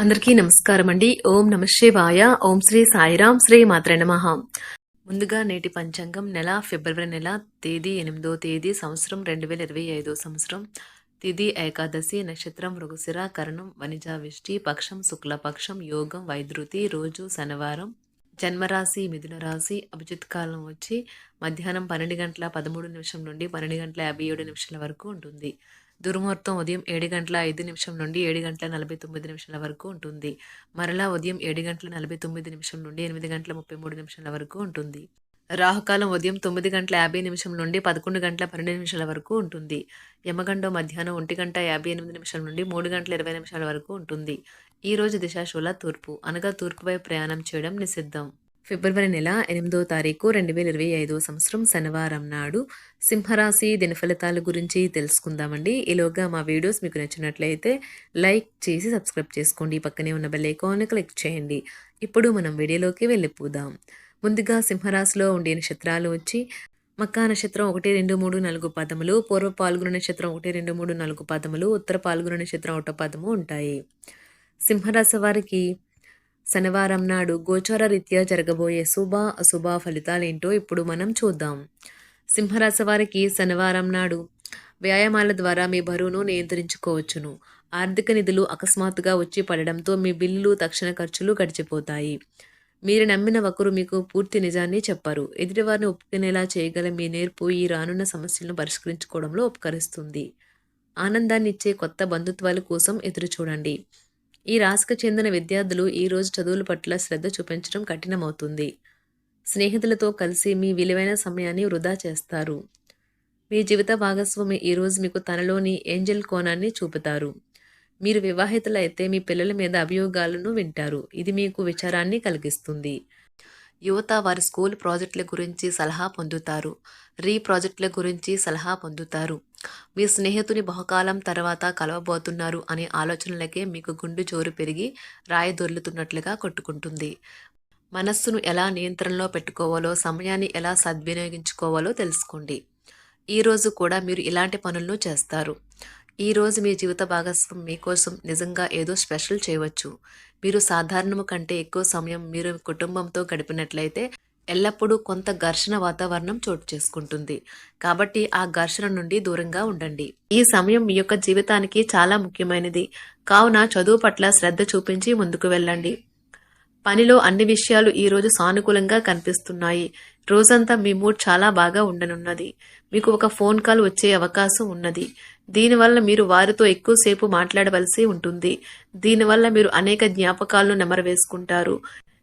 అందరికీ నమస్కారం అండి. ఓం నమ శివాయ. ఓం శ్రీ సాయిరాం శ్రీ మాత్ర నమః. ముందుగా నేటి పంచాంగం నెల ఫిబ్రవరి నెల తేదీ ఎనిమిదో తేదీ సంవత్సరం రెండు వేల ఇరవై ఐదో సంవత్సరం. తిథి ఏకాదశి నక్షత్రం మృగశిర కరణం వనిజ విష్టి పక్షం శుక్లపక్షం యోగం వైద్యుతి రోజు శనివారం. జన్మరాశి మిథున రాశి అభిజిత్ కాలం వచ్చి మధ్యాహ్నం పన్నెండు గంటల పదమూడు నిమిషం నుండి పన్నెండు గంటల యాభై ఏడు నిమిషాల వరకు ఉంటుంది. దుర్ముహూర్తం ఉదయం ఏడు గంటల ఐదు నిమిషం నుండి ఏడు గంటల నలభై తొమ్మిది నిమిషాల వరకు ఉంటుంది. మరలా ఉదయం ఏడు గంటల నలభై తొమ్మిది నిమిషం నుండి ఎనిమిది గంటల ముప్పై మూడు నిమిషాల వరకు ఉంటుంది. రాహుకాలం ఉదయం తొమ్మిది గంటల యాభై నిమిషం నుండి పదకొండు గంటల పన్నెండు నిమిషాల వరకు ఉంటుంది. యమగండం మధ్యాహ్నం ఒంటి గంట యాభై ఎనిమిది నిమిషాల నుండి మూడు గంటల ఇరవై నిమిషాల వరకు ఉంటుంది. ఈ రోజు దిశాశూల తూర్పు అనగా తూర్పు వైపు ప్రయాణం చేయడం నిషిద్ధం. ఫిబ్రవరి నెల ఎనిమిదో తారీఖు రెండు వేల ఇరవై ఐదో సంవత్సరం శనివారం నాడు సింహరాశి దినఫలితాల గురించి తెలుసుకుందామండి. ఈలోగా మా వీడియోస్ మీకు నచ్చినట్లయితే లైక్ చేసి సబ్స్క్రైబ్ చేసుకోండి. పక్కనే ఉన్న బెల్ ఐకాన్ క్లిక్ చేయండి. ఇప్పుడు మనం వీడియోలోకి వెళ్ళిపోదాం. ముందుగా సింహరాశిలో ఉండే నక్షత్రాలు వచ్చి మక్కా నక్షత్రం ఒకటి రెండు మూడు నాలుగు పదములు పూర్వ పాల్గొన నక్షత్రం ఒకటి రెండు మూడు నాలుగు పదములు ఉత్తర పాల్గొన నక్షత్రం ఒకటో పదము ఉంటాయి. సింహరాశి వారికి శనివారం నాడు గోచార రీత్యా జరగబోయే శుభ అశుభ ఫలితాలేంటో ఇప్పుడు మనం చూద్దాం. సింహరాశి వారికి శనివారం నాడు వ్యాయామాల ద్వారా మీ బరువును నియంత్రించుకోవచ్చును. ఆర్థిక నిధులు అకస్మాత్తుగా వచ్చి పడడంతో మీ బిల్లులు తక్షణ ఖర్చులు గడిచిపోతాయి. మీరు నమ్మిన ఒకరు మీకు పూర్తి నిజాన్ని చెప్పరు. ఎదుటివారిని ఒప్పుకునేలా చేయగల మీ నేర్పు ఈ రానున్న సమస్యలను పరిష్కరించుకోవడంలో ఉపకరిస్తుంది. ఆనందాన్ని ఇచ్చే కొత్త బంధుత్వాల కోసం ఎదురు చూడండి ఈ రాశికి చెందిన విద్యార్థులు ఈరోజు చదువుల పట్ల శ్రద్ధ చూపించడం కఠినమవుతుంది. స్నేహితులతో కలిసి మీ విలువైన సమయాన్ని వృధా చేస్తారు. మీ జీవిత భాగస్వామి ఈరోజు మీకు తనలోని ఏంజల్ కోణాన్ని చూపుతారు. మీరు వివాహితులైతే మీ పిల్లల మీద అభియోగాలను వింటారు. ఇది మీకు విచారాన్ని కలిగిస్తుంది. యువత వారి స్కూల్ ప్రాజెక్టుల గురించి సలహా పొందుతారు. రీ ప్రాజెక్టుల గురించి సలహా పొందుతారు. మీ స్నేహితుని బహుకాలం తర్వాత కలవబోతున్నారు అనే ఆలోచనలకే మీకు గుండు జోరు పెరిగి రాయి దొర్లుతున్నట్లుగా కొట్టుకుంటుంది. మనస్సును ఎలా నియంత్రణలో పెట్టుకోవాలో సమయాన్ని ఎలా సద్వినియోగించుకోవాలో తెలుసుకోండి. ఈరోజు కూడా మీరు ఇలాంటి పనులను చేస్తారు. ఈరోజు మీ జీవిత భాగస్వామి మీకోసం నిజంగా ఏదో స్పెషల్ చేయవచ్చు. మీరు సాధారణము కంటే ఎక్కువ సమయం మీరు కుటుంబంతో గడిపినట్లయితే ఎల్లప్పుడూ కొంత ఘర్షణ వాతావరణం చోటు చేసుకుంటుంది. కాబట్టి ఆ ఘర్షణ నుండి దూరంగా ఉండండి. ఈ సమయం మీ యొక్క జీవితానికి చాలా ముఖ్యమైనది. కావున చదువు పట్ల శ్రద్ధ చూపించి ముందుకు వెళ్ళండి. పనిలో అన్ని విషయాలు ఈ రోజు సానుకూలంగా కనిపిస్తున్నాయి. రోజంతా మీ మూడ్ చాలా బాగా ఉండనున్నది. మీకు ఒక ఫోన్ కాల్ వచ్చే అవకాశం ఉన్నది. దీనివల్ల మీరు వారితో ఎక్కువసేపు మాట్లాడవలసి ఉంటుంది. దీనివల్ల మీరు అనేక జ్ఞాపకాలను నెమరవేసుకుంటారు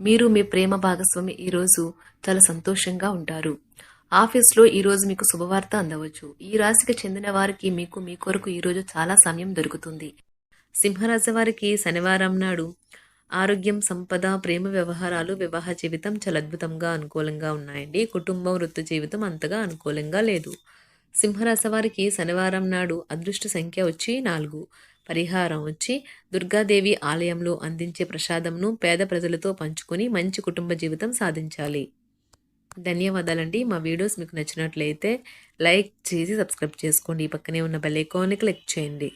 మీరు మీ ప్రేమ భాగస్వామి ఈ రోజు చాలా సంతోషంగా ఉంటారు. ఆఫీస్లో ఈ రోజు మీకు శుభవార్త అందవచ్చు. ఈ రాశికి చెందిన వారికి మీకు మీ కొరకు ఈ రోజు చాలా సమయం దొరుకుతుంది. సింహరాశి వారికి శనివారం నాడు ఆరోగ్యం సంపద ప్రేమ వ్యవహారాలు వివాహ జీవితం చాలా అద్భుతంగా అనుకూలంగా ఉన్నాయండి. కుటుంబం వృత్తి జీవితం అంతగా అనుకూలంగా లేదు. సింహరాశి వారికి శనివారం నాడు అదృష్ట సంఖ్య వచ్చి నాలుగు. పరిహారం వచ్చి దుర్గాదేవి ఆలయంలో అందించే ప్రసాదంను పేద ప్రజలతో పంచుకొని మంచి కుటుంబ జీవితం సాధించాలి. ధన్యవాదాలండి. మా వీడియోస్ మీకు నచ్చినట్లయితే లైక్ చేసి సబ్స్క్రైబ్ చేసుకోండి. పక్కనే ఉన్న బెల్ ఐకాన్ని క్లిక్ చేయండి.